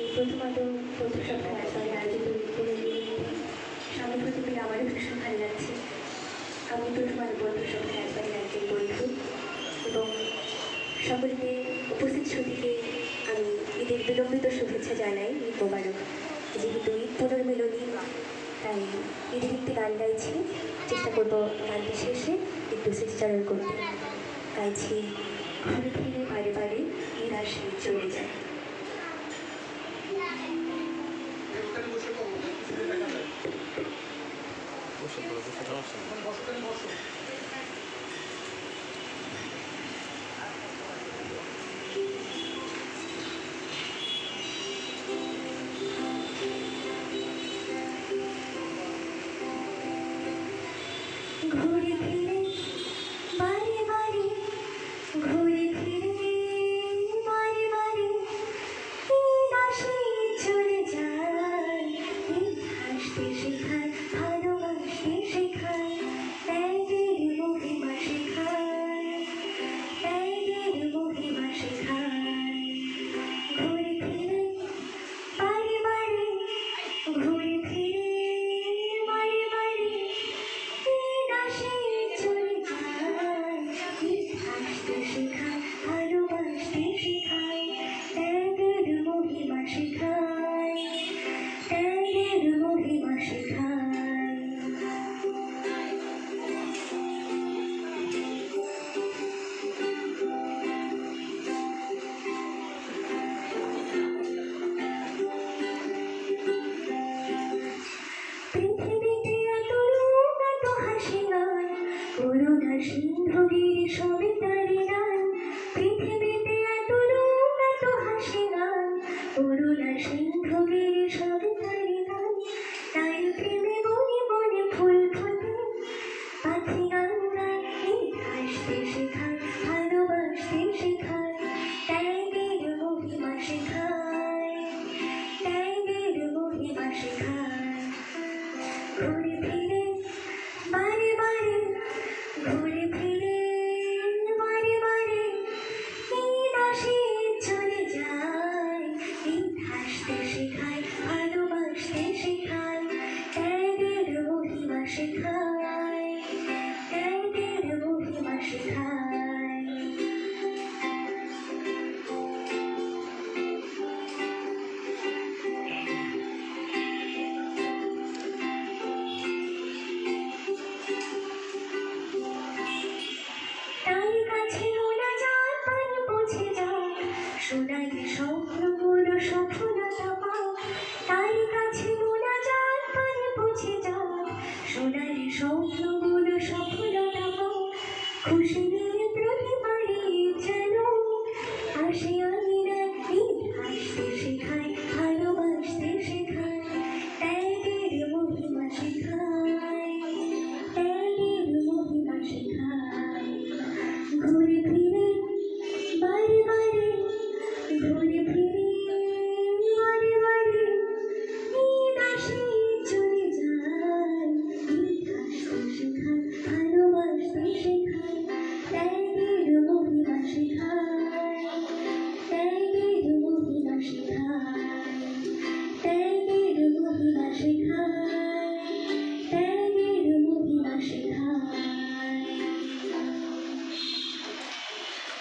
প্রথমত বন্ধু সপ্তাহ আসলে আয়োজিত প্রতিদিন আমারও ভীষণ ভালো লাগছে। আমি প্রথমত বন্ধু সপ্তাহ একবারে একজন বন্ধু। এবং সকলকে উপস্থিত ছুটিকে আমি ঈদের বিলম্বিত শুভেচ্ছা জানাই ঈদ মোবারক যেহেতু ঈদ পুনর্মিলনী তাই ঈদের একটি গান গাইছি। চেষ্টা করব গানটি শেষে একটু স্মৃতিচারণ করতে। গাইছি, ঘুরে ফিরে বারে বারে আসে চলে যায় বসে পড়ো বসে সমস্যা নেই ঘুরে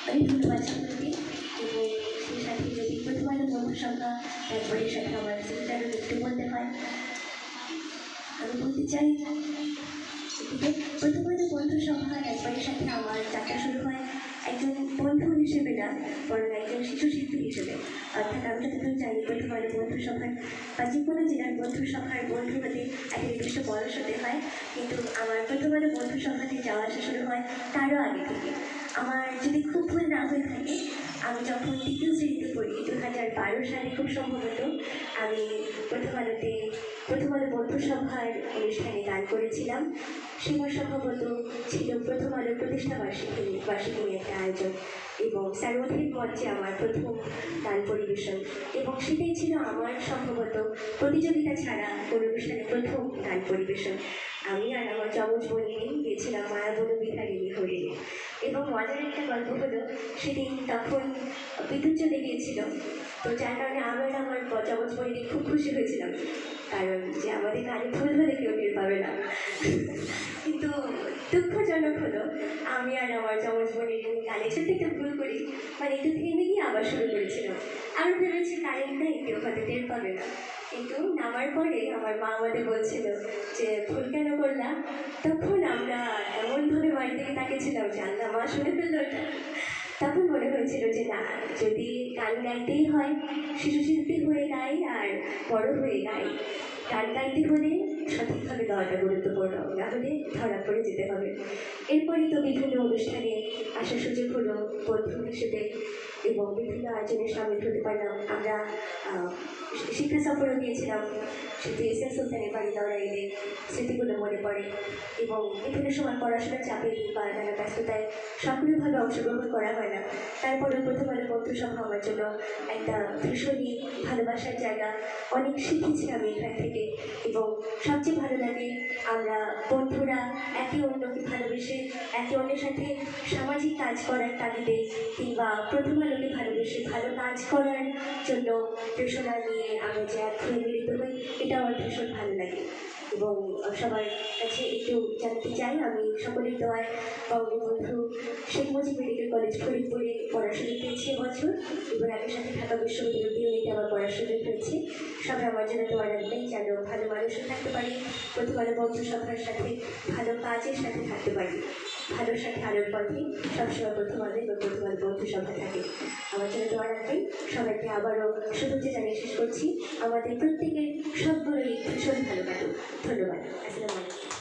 ধন্যবাদ সকলকে এবং সেই সাথে যদি প্রথমবার বন্ধুর সংখ্যা একবারের সাথে আমার সেটারও একটু বলতে হয়। আমি বলতে চাই, এদিকে প্রথমত বন্ধু সভা একবারের সাথে আমার যাত্রা শুরু হয় একজন বন্ধু হিসেবে না, বরং একজন শিশু শিল্পী হিসেবে। অর্থাৎ আমি যতদূর জানি প্রথমবার বন্ধু সভার বা যে কোনো জেলার বন্ধু সভার বন্ধু হতে একটা নির্দিষ্ট বয়স হতে হয়। কিন্তু আমার প্রথমবার বন্ধু সভাতে যাওয়া আসা শুরু হয় তারও আগে থেকে। আমার যদি খুব ভুল না হয়ে থাকে, আমি যখন দ্বিতীয় শ্রেণীতে পড়ি দু হাজার বারো সালে খুব সম্ভবত আমি প্রথম আলোতে প্রথম আলো বন্ধু অনুষ্ঠানে গান করেছিলাম। সেবার সম্ভবত ছিল প্রথম আলো প্রতিষ্ঠা বার্ষিকী বার্ষিকী একটা আয়োজন এবং সার্বধিক মঞ্চে আমার প্রথম গান পরিবেশন। এবং সেটাই ছিল আমার সম্ভবত প্রতিযোগিতা ছাড়া কোনো অনুষ্ঠানে প্রথম গান পরিবেশন। আমি আর আমার যমজ বোনিনী গিয়েছিলাম মায়াবন বিহারিণী হরিণী এবং মজার একটা গল্প হলো, সেদিন তখন বিদ্যুৎ চলে গিয়েছিল। তো যার কারণে আমার আমার ব- খুব খুশি হয়েছিলাম কারণ যে আমাদের গানে ভুল হলে কেউ টের পাবে না। কিন্তু দুঃখজনক হলো, আমি আর আমার যমজ বোনের গানে ছোট্ট একটা ভুল করি। মানে একটু থেমে গিয়ে আবার শুরু করেছিলাম আমি ভেবেছি কারেন্ট নেই, কেউ হয়তো টের পাবে না। কিন্তু নামার পরে আমার মা আমাদের বলছিল যে, ভুল কেন করলাম তখন আমরা এমনভাবে বাড়ি থেকে তাকিয়েছিলাম যে, আল্লাহ, মা শুনে ফেলল তখন মনে হয়েছিল যে না, যদি গান গাইতেই হয় শিশু শিল্পী হয়ে গাই আর বড় হয়ে গাই, গান গাইতে হলে সঠিকভাবে গাওয়াটা গুরুত্বপূর্ণ হলে ধরা পড়ে যেতে হবে। এরপরই তো বিভিন্ন অনুষ্ঠানে আসার সুযোগ হলো বন্ধু হিসেবে এবং বিভিন্ন আয়োজনে সামিল হতে পারলাম। আমরা শিক্ষা সফরও গিয়েছিলাম সেটি এস এম সুলতানের বাড়ি দৌড়াইলে স্মৃতিগুলো মনে পড়ে এবং বিভিন্ন সময় পড়াশোনার চাপে বা নানা ব্যস্ততায় সক্রিয়ভাবে অংশগ্রহণ করা হয় না। তারপরেও প্রথম আলো বন্ধু সভা আমার জন্য একটা ভীষণই ভালোবাসার জায়গা। অনেক শিখেছি আমি এখান থেকে এবং সবচেয়ে ভালো লাগে। আমরা বন্ধুরা একে অন্যকে ভালোবেসে, একে অন্যের সাথে সামাজিক কাজ করার তাগিদে কিংবা প্রথম আলোকে ভালোবেসে ভালো কাজ করার জন্য প্রেষণা নিয়ে আমরা যে এক মিলিত হই এটা আমার ভীষণ ভালো লাগে। এবং সবার কাছে একটু জানতে চাই, আমি সকলের দোয়ায় বঙ্গবন্ধু শেখ মুজিব মেডিকেল কলেজ ফরিদপুরে পড়াশোনা পেয়েছি এবছর এবং একই সাথে ঢাকা বিশ্ববিদ্যালয় এটি আমার পড়াশোনা হয়েছে। সবাই আমার জন্য দোয়া রাখবেন যেন ভালো মানুষও থাকতে পারি প্রতিবার বন্ধু সবার সাথে ভালো কাজের সাথে থাকতে পারি। ভালোর সাথে আলোর পথে সবসময় প্রথম আলো এবং প্রথম আলো বন্ধু সবাই থাকে। আমার জন্য দোয়া রাখবেন। সবাইকে আবারও শুভেচ্ছা জানিয়ে শেষ করছি। আমাদের প্রত্যেকের সবগুলোই ভীষণ ভালো কাটুক। ধন্যবাদ। আসসালামু আলাইকুম।